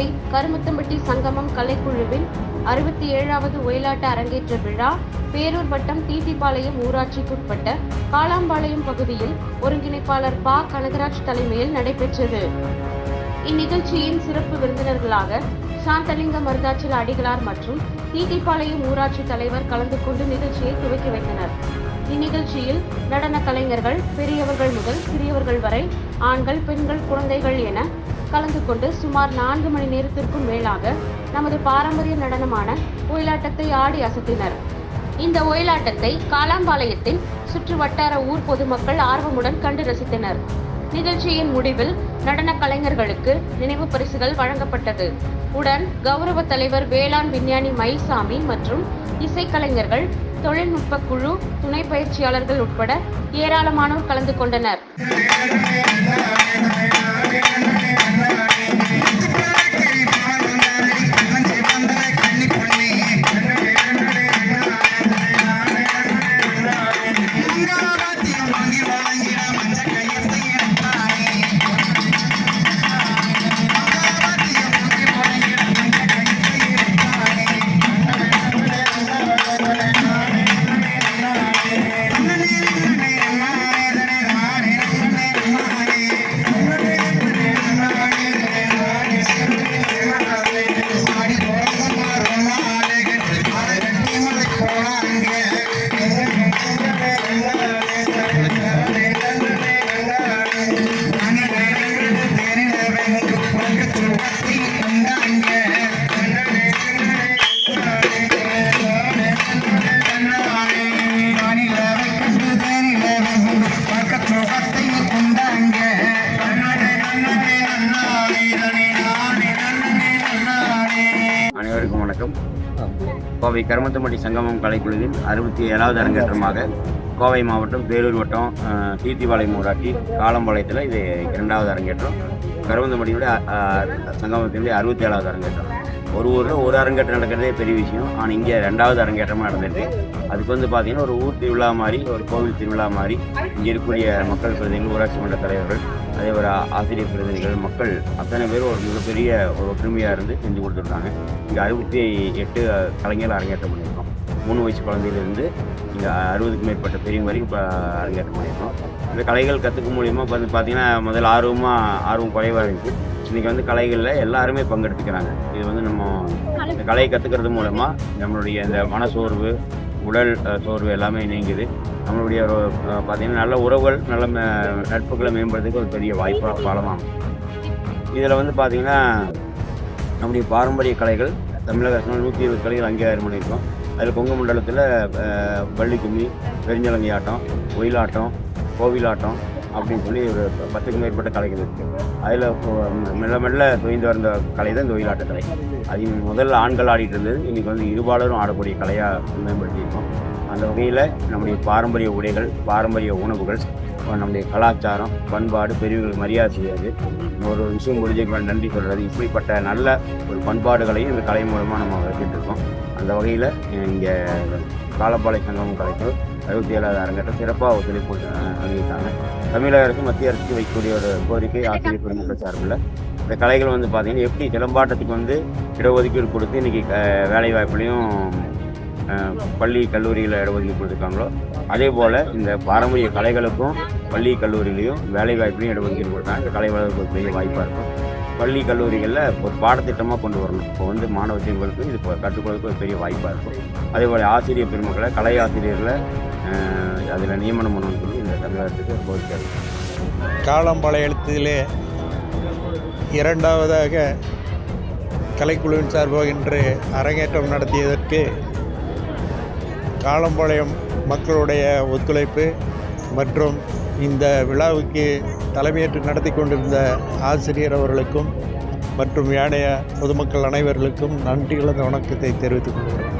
கோவை கருமுத்தம்பட்டி சங்கமம் கலைக்குழுவில் அறுபத்தி ஏழாவது ஒயிலாட்ட அரங்கேற்ற விழா பேரூர் வட்டம் தீட்டிப்பாளையம் ஊராட்சிக்குட்பட்ட காளாம்பாளையம் பகுதியில் ஒருங்கிணைப்பாளர் பா. கனகராஜ் தலைமையில் நடைபெற்றது. இந்நிகழ்ச்சியின் சிறப்பு விருந்தினர்களாக சாந்தலிங்க மருதாச்சல அடிகளார் மற்றும் தீட்டிப்பாளையம் ஊராட்சி தலைவர் கலந்து கொண்டு நிகழ்ச்சியை துவக்கி வைத்தனர். இந்நிகழ்ச்சியில் நடன கலைஞர்கள் பெரியவர்கள் முதல் சிறியவர்கள் வரை ஆண்கள் பெண்கள் குழந்தைகள் என கலந்து கொண்டு சுமார் நான்கு மணி நேரத்திற்கும் மேலாக நமது பாரம்பரிய நடனமான ஒயிலாட்டத்தை ஆடி அசத்தினர். இந்த ஒயிலாட்டத்தை காளாம்பாளையத்தின் சுற்று வட்டார ஊர் பொதுமக்கள் ஆர்வமுடன் கண்டு ரசித்தனர். நிகழ்ச்சியின் முடிவில் நடன கலைஞர்களுக்கு நினைவு பரிசுகள் வழங்கப்பட்டது. உடன் கௌரவ தலைவர் வேளாண் விஞ்ஞானி மயில்சாமி மற்றும் இசைக்கலைஞர்கள் தொழில்நுட்ப குழு துணை பயிற்சியாளர்கள் உட்பட ஏராளமானோர் கலந்து கொண்டனர். வணக்கம். கோவை கருமத்தம்பட்டி சங்கமம் கலைக்குழுவின் அறுபத்தி ஏழாவது அரங்கேற்றமாக கோவை மாவட்டம் பேரூர் வட்டம் தீர்த்திபாளையம் ஊராட்சி காலம்பாளையத்தில் இது இரண்டாவது அரங்கேற்றம். கருமத்தம்பட்டியுடைய சங்கமத்தினுடைய அறுபத்தி ஏழாவது அரங்கேற்றம். ஒரு ஊரில் ஒரு அரங்கேற்றம் நடக்கிறதே பெரிய விஷயம். ஆனால் இங்கே ரெண்டாவது அரங்கேற்றமாக நடந்துட்டு அதுக்கு வந்து பார்த்திங்கன்னா ஒரு ஊர் திருவிழா மாதிரி ஒரு கோவில் திருவிழா மாதிரி இங்கே இருக்கக்கூடிய மக்கள் பிரதிநிதிகள் ஊராட்சி மன்ற தலைவர்கள் அதே ஒரு ஆசிரியர் பிரதிநிதிகள் மக்கள் அத்தனை பேர் ஒரு மிகப்பெரிய ஒரு ஒற்றுமையாக இருந்து செஞ்சு கொடுத்துருக்காங்க. இங்கே அறுபத்தி எட்டு கலைஞர்கள் அரங்கேற்றம் பண்ணியிருக்கோம். மூணு வயசு குழந்தையிலேருந்து இங்கே அறுபதுக்கு மேற்பட்ட பெரியவங்க வரைக்கும் இப்போ அரங்கேற்றம் பண்ணியிருக்கோம். இந்த கலைகள் கற்றுக்க மூலியமாக இப்போ வந்து பார்த்திங்கன்னா முதல்ல ஆர்வமாக ஆர்வம் குறைவாக இருக்குது இன்றைக்கி வந்து கலைகளில் எல்லாருமே பங்கெடுத்துக்கிறாங்க. இது வந்து நம்ம இந்த கலையை கற்றுக்கிறது மூலமாக நம்மளுடைய இந்த மனசோர்வு உடல் சோர்வு எல்லாமே நீங்குது. நம்மளுடைய ஒரு, பார்த்தீங்கன்னா நல்ல உறவுகள் நல்ல நட்புகளை மேம்படுறதுக்கு ஒரு பெரிய வாய்ப்பாக பாலமாகும் இதில் வந்து பார்த்திங்கன்னா நம்முடைய பாரம்பரிய கலைகள் தமிழக அரசு நூற்றி இருபது கலைகள் அங்கீகாரம் பண்ணியிருக்கோம். அதில் கொங்கு மண்டலத்தில் வள்ளி கும்மி பெருஞ்சலங்கை ஆட்டம் ஒயிலாட்டம் கோவிலாட்டம் அப்படின்னு சொல்லி ஒரு பத்துக்கும் மேற்பட்ட கலைகள் இருக்குது அதில் மெல்ல மெல்ல தொய்ந்து வந்த கலை தான் இந்த ஒயிலாட்ட கலை. அது முதல்ல ஆண்கள் ஆடிட்டு இருந்தது. இன்றைக்கி வந்து இருபாலரும் ஆடக்கூடிய கலையாக மேம்படுத்தியிருக்கோம் அந்த வகையில் நம்முடைய பாரம்பரிய உடைகள் பாரம்பரிய உணவுகள் நம்முடைய கலாச்சாரம் பண்பாடு பெரியவர்களுக்கு மரியாதை செய்யாது ஒரு விஷயம் முடிஞ்ச நன்றி சொல்கிறது இப்படிப்பட்ட நல்ல ஒரு பண்பாடுகளையும் இந்த கலை மூலமாக நம்ம வச்சுட்டு இருக்கோம். அந்த வகையில் இங்கே காலப்பாளைய சங்கமும் கலைக்கு அறுபத்தி ஏழாவது அரங்கத்தை சிறப்பாக ஒத்துழைப்பு அஹ், வழங்கியிருக்காங்க தமிழக அரசு மத்திய அரசுக்கு வைக்கக்கூடிய ஒரு கோரிக்கை ஆசிரியர் பெருமக்கள் சார்பில். இந்த கலைகள் வந்து பார்த்திங்கன்னா எப்படி சிலம்பாட்டத்துக்கு வந்து இடஒதுக்கீடு கொடுத்து இன்றைக்கி வேலை வாய்ப்புலையும் பள்ளி கல்லூரியில் இடஒதுக்கீடு கொடுத்துருக்காங்களோ அதே போல் இந்த பாரம்பரிய கலைகளுக்கும் பள்ளி கல்லூரியிலையும் வேலை வாய்ப்புலையும் இடஒதுக்கீடு கொடுத்தாங்க இந்த கலை வளர்ப்பு ஒரு பெரிய வாய்ப்பாக இருக்கும். பள்ளி கல்லூரிகளில் ஒரு பாடத்திட்டமாக கொண்டு வரணும். இப்போ வந்து மாணவ செல்வங்களுக்கு இது கற்றுக்கொள்வதற்கு ஒரு பெரிய வாய்ப்பாக இருக்கும். அதே போல் ஆசிரியர் பெருமக்களை கலை ஆசிரியர்களை அதில் நியமனம் பண்ணணும்னு சொல்லி இந்த தமிழகத்துக்கு ஒரு கோரிக்கை இருக்கு. காலம்பாளையத்திலே இரண்டாவதாக கலைக்குழுவின் சார்பாக இன்று அரங்கேற்றம் நடத்தியதற்கு காலம்பாளையம் மக்களுடைய ஒத்துழைப்பு மற்றும் இந்த விழாவுக்கு தலைமையேற்று நடத்தி கொண்டிருந்த ஆசிரியர் அவர்களுக்கும் மற்றும் ஏனைய பொதுமக்கள் அனைவர்களுக்கும் நன்றி கலந்த வணக்கத்தை தெரிவித்துக் கொள்கிறேன்